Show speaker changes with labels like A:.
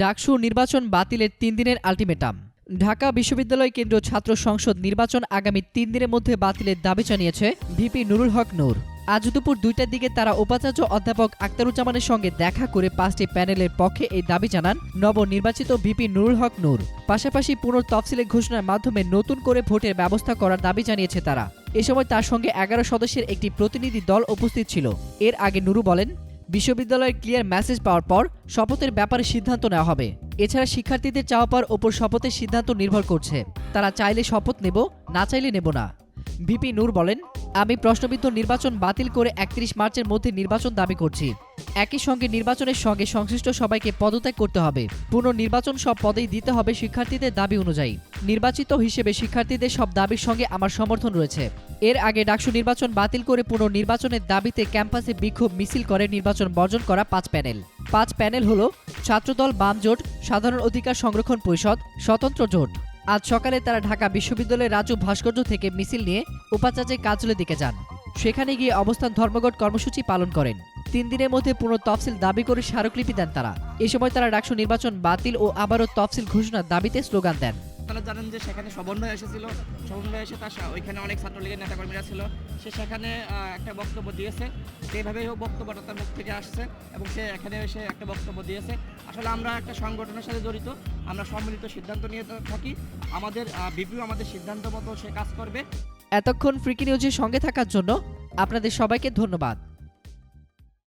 A: ডাকসু নির্বাচন বাতিলের তিন দিনের আলটিমেটাম। ঢাকা বিশ্ববিদ্যালয় কেন্দ্রীয় ছাত্র সংসদ নির্বাচন আগামী তিন দিনের মধ্যে বাতিলের দাবি জানিয়েছে ভিপি নুরুল হক নূর। আজ দুপুর দুইটার দিকে তারা উপাচার্য অধ্যাপক আক্তারুজ্জামানের সঙ্গে দেখা করে পাঁচটি প্যানেলের পক্ষে এই দাবি জানান নবনির্বাচিত ভিপি নুরুল হক নূর। পাশাপাশি পুনর তফসিলের ঘোষণার মাধ্যমে নতুন করে ভোটের ব্যবস্থা করার দাবি জানিয়েছে তারা। এ সময় তার সঙ্গে এগারো সদস্যের একটি প্রতিনিধি দল উপস্থিত ছিল। এর আগে নুরু বলেন বিশ্ববিদ্যালয়ের ক্লিয়ার মেসেজ পাওয়ার পর শপথের ব্যাপারে সিদ্ধান্ত নেওয়া হবে। এছাড়া শিক্ষার্থীদের চাওয়া পাওয়ার ওপর শপথের সিদ্ধান্ত নির্ভর করছে। তারা চাইলে শপথ নেব, না চাইলে নেব না। ভিপি নূর বলেন, আমি প্রশ্নবিদ্ধ নির্বাচন বাতিল করে একত্রিশ মার্চের মধ্যে নির্বাচন দাবি করছি। একই সঙ্গে নির্বাচনের সঙ্গে সংশ্লিষ্ট সবাইকে পদত্যাগ করতে হবে। পুনর্নির্বাচন সব পদেই দিতে হবে শিক্ষার্থীদের দাবি অনুযায়ী। নির্বাচিত হিসেবে শিক্ষার্থীদের সব দাবির সঙ্গে আমার সমর্থন রয়েছে। এর আগে ডাকসু নির্বাচন বাতিল করে পুনর্নির্বাচনের দাবিতে ক্যাম্পাসে বিক্ষোভ মিছিল করে নির্বাচন বর্জন করা পাঁচ প্যানেল। পাঁচ প্যানেল হল ছাত্রদল বাম জোট, সাধারণ অধিকার সংরক্ষণ পরিষদ, স্বতন্ত্র জোট। আজ সকালে তারা ঢাকা বিশ্ববিদ্যালয়ের রাজু ভাস্কর্য থেকে মিছিল নিয়ে উপাচার্যের কাজলের দিকে যান। সেখানে গিয়ে অবস্থান ধর্মঘট কর্মসূচি পালন করেন। তিন দিনের মধ্যে পুনঃ তফসিল দাবি করে স্মারকলিপি দেন তারা। এ সময় তারা ডাকসু নির্বাচন বাতিল ও আবারও তফসিল ঘোষণার দাবিতে স্লোগান দেন।
B: আপনারা জানেন যে সেখানে সমন্বয় এসেছিল। সমন্বয় এসে তার ওইখানে অনেক ছাত্রলীগের নেতাকর্মীরা ছিল। সে সেখানে একটা বক্তব্য দিয়েছে। যেভাবেই হোক বক্তব্যটা তার মুখ থেকে আসছে এবং সে এখানে এসে একটা বক্তব্য দিয়েছে। আসলে আমরা একটা সংগঠনের সাথে জড়িত। আমরা সম্মিলিত সিদ্ধান্ত নিয়ে থাকি। আমাদের বিপিও আমাদের সিদ্ধান্ত মতো সে কাজ করবে।
A: এতক্ষণ ফ্রিকি নিউজের সঙ্গে থাকার জন্য আপনাদের সবাইকে ধন্যবাদ।